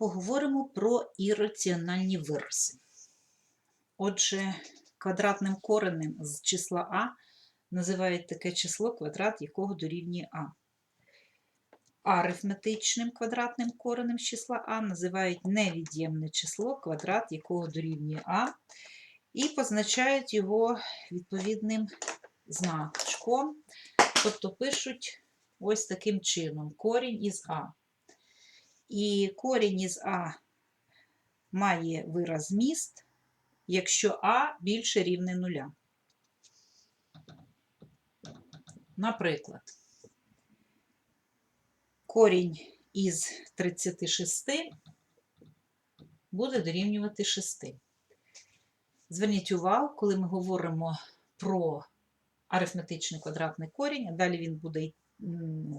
Поговоримо про ірраціональні вирази. Отже, квадратним коренем з числа А називають таке число, квадрат якого дорівнює А. Арифметичним квадратним коренем з числа А називають невід'ємне число, квадрат якого дорівнює А, і позначають його відповідним значком, тобто пишуть ось таким чином: корінь із А. І корінь із А має вираз міст, якщо А більше рівне нуля. Наприклад, корінь із 36 буде дорівнювати 6. Зверніть увагу, коли ми говоримо про арифметичний квадратний корінь, а далі він буде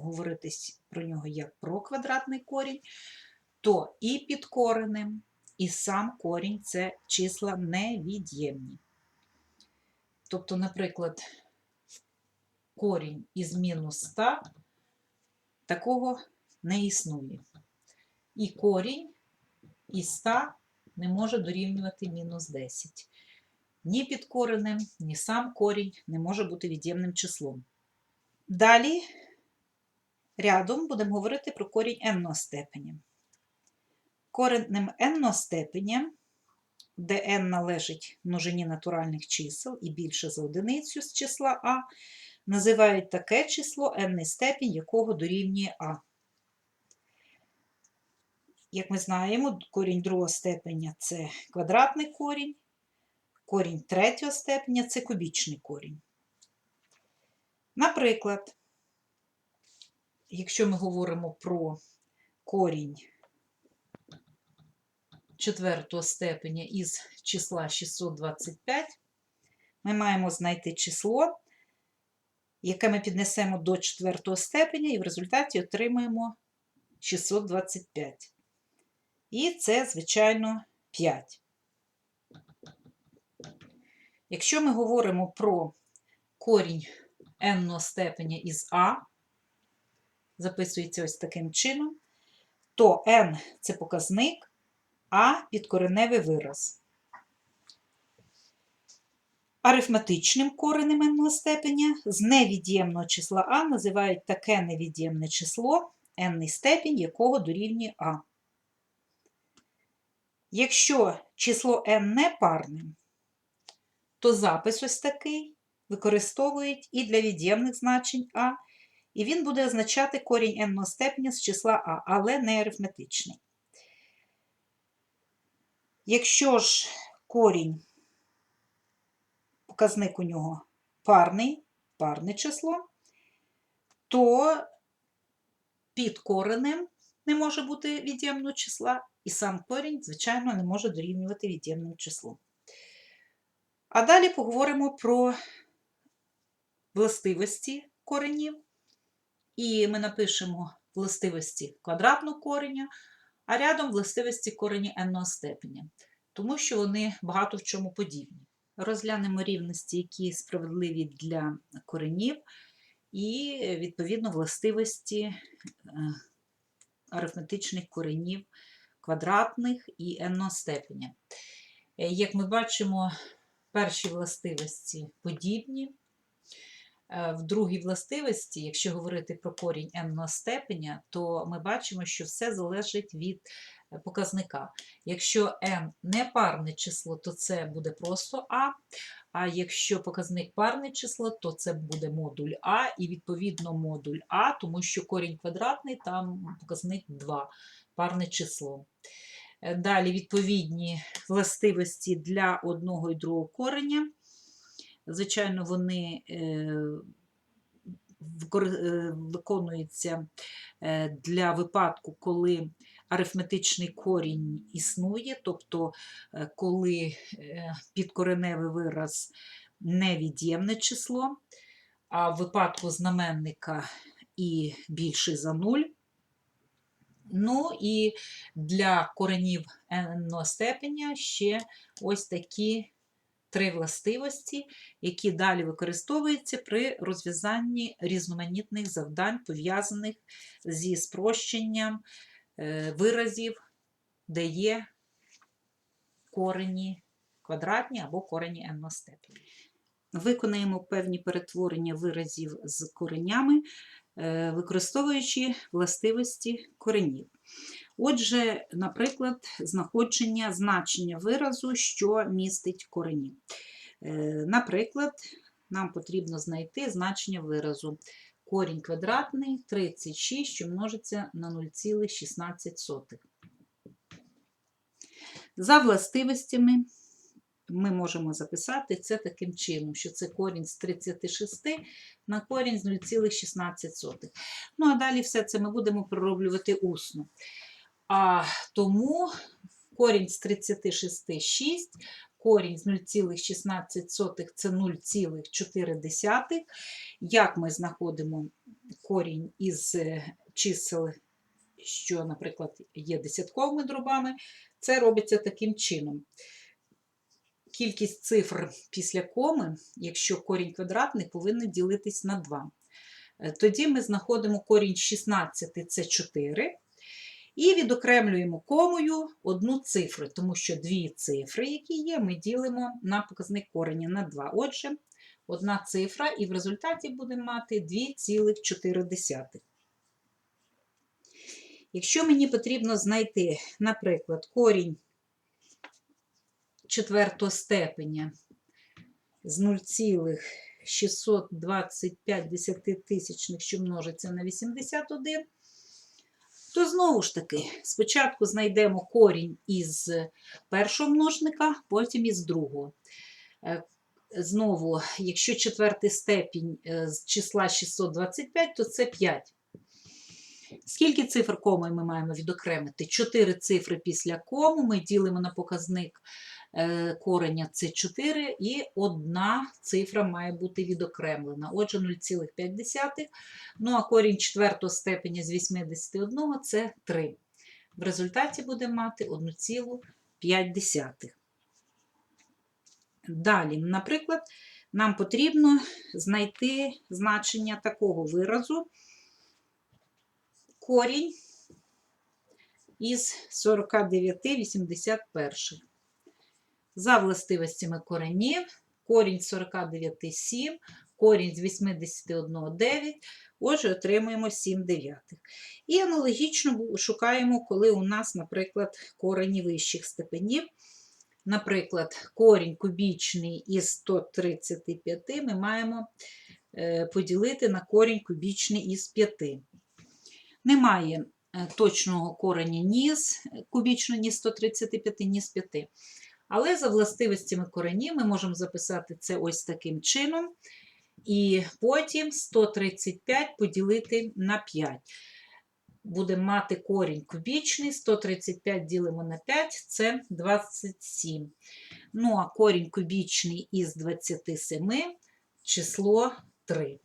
говоритись про нього як про квадратний корінь, то і під коренем, і сам корінь це числа невід'ємні. Тобто, наприклад, корінь із мінус 100 такого не існує. І корінь із 100 не може дорівнювати мінус 10. Ні під коренем, ні сам корінь не може бути від'ємним числом. Далі рядом будемо говорити про корінь n степеня. Коренем n степеня, де n належить множині натуральних чисел і більше за одиницю з числа А, називають таке число n степінь, якого дорівнює А. Як ми знаємо, корінь другого степеня це квадратний корінь, корінь третього степеня це кубічний корінь. Наприклад, якщо ми говоримо про корінь четвертого степеня із числа 625, ми маємо знайти число, яке ми піднесемо до четвертого степеня, і в результаті отримаємо 625. І це, звичайно, 5. Якщо ми говоримо про корінь n степеня із А, записується ось таким чином, то n це показник, а підкореневий вираз. Арифметичним коренем n степеня з невід'ємного числа А називають таке невід'ємне число, n степінь якого дорівнює А. Якщо число n не парним, то запис ось такий використовують і для від'ємних значень А, і він буде означати корінь n степеня з числа А, але не арифметичний. Якщо ж корінь, показник у нього парний, парне число, то під коренем не може бути від'ємного числа, і сам корінь, звичайно, не може дорівнювати від'ємним числом. А далі поговоримо про властивості коренів. І ми напишемо властивості квадратного кореня, а рядом властивості корені n степеня, тому що вони багато в чому подібні. Розглянемо рівності, які справедливі для коренів, і, відповідно, властивості е, арифметичних коренів квадратних і n степеня. Е, як ми бачимо, перші властивості подібні. Е, в другій властивості, якщо говорити про корінь n степеня, то ми бачимо, що все залежить від е, показника. Якщо n не парне число, то це буде просто А. А якщо показник парне число, то це буде модуль А, і відповідно модуль А, тому що корінь квадратний, там показник 2, парне число. Е, далі відповідні властивості для одного і другого кореня. Звичайно, вони е, е, виконуються для випадку, коли арифметичний корінь існує, тобто коли підкореневий вираз невід'ємне число, а в випадку знаменника і більший за нуль. Ну і для коренів n степеня ще ось такі три властивості, які далі використовуються при розв'язанні різноманітних завдань, пов'язаних зі спрощенням е, виразів де є корені квадратні або корені n степені. Виконаємо певні перетворення виразів з коренями, е, використовуючи властивості коренів. Отже, наприклад, знаходження значення виразу, що містить корені. Е, Наприклад, нам потрібно знайти значення виразу. Корінь квадратний 36, що множиться на 0,16. За властивостями ми можемо записати це таким чином, що це корінь з 36 на корінь з 0,16. Ну, а далі все це ми будемо пророблювати усно. А тому корінь з 36 – 6, корінь з 0,16 це 0,4. Як ми знаходимо корінь із е, чисел, що, наприклад, є десятковими дробами, це робиться таким чином. Кількість цифр після коми, якщо корінь квадратний, повинна ділитись на 2. Е, Тоді ми знаходимо корінь 16 це 4. І відокремлюємо комою одну цифру, тому що дві цифри, які є, ми ділимо на показник кореня на 2. Отже, одна цифра, і в результаті будемо мати 2,4. Якщо мені потрібно знайти, наприклад, корінь четвертого степеня з 0,625 десятитисячних, що множиться на 81, то знову ж таки, спочатку знайдемо корінь із першого множника, потім із другого. Е, Знову, якщо четвертий степінь е, з числа 625, то це 5. Скільки цифр коми ми маємо відокремити? 4 цифри після кому ми ділимо на показник кореня це 4, і одна цифра має бути відокремлена. Отже, 0,5. Ну, а корінь четвертого степеня з 81 це 3. В результаті будемо мати 1,5. Далі, наприклад, нам потрібно знайти значення такого виразу корінь із 49,81. За властивостями коренів, корінь 49 – корінь з 81 – 9, отже, отримуємо 7 дев'ятих. І аналогічно шукаємо, коли у нас, наприклад, корені вищих степенів. Наприклад, корінь кубічний із 135 ми маємо е, поділити на корінь кубічний із 5. Немає е, точного кореня ні з кубічного, ні з 135, ні з 5. Але за властивостями коренів ми можемо записати це ось таким чином. І потім 135 поділити на 5. Будемо мати корінь кубічний, 135 ділимо на 5, це 27. Ну, а корінь кубічний із 27 число 3.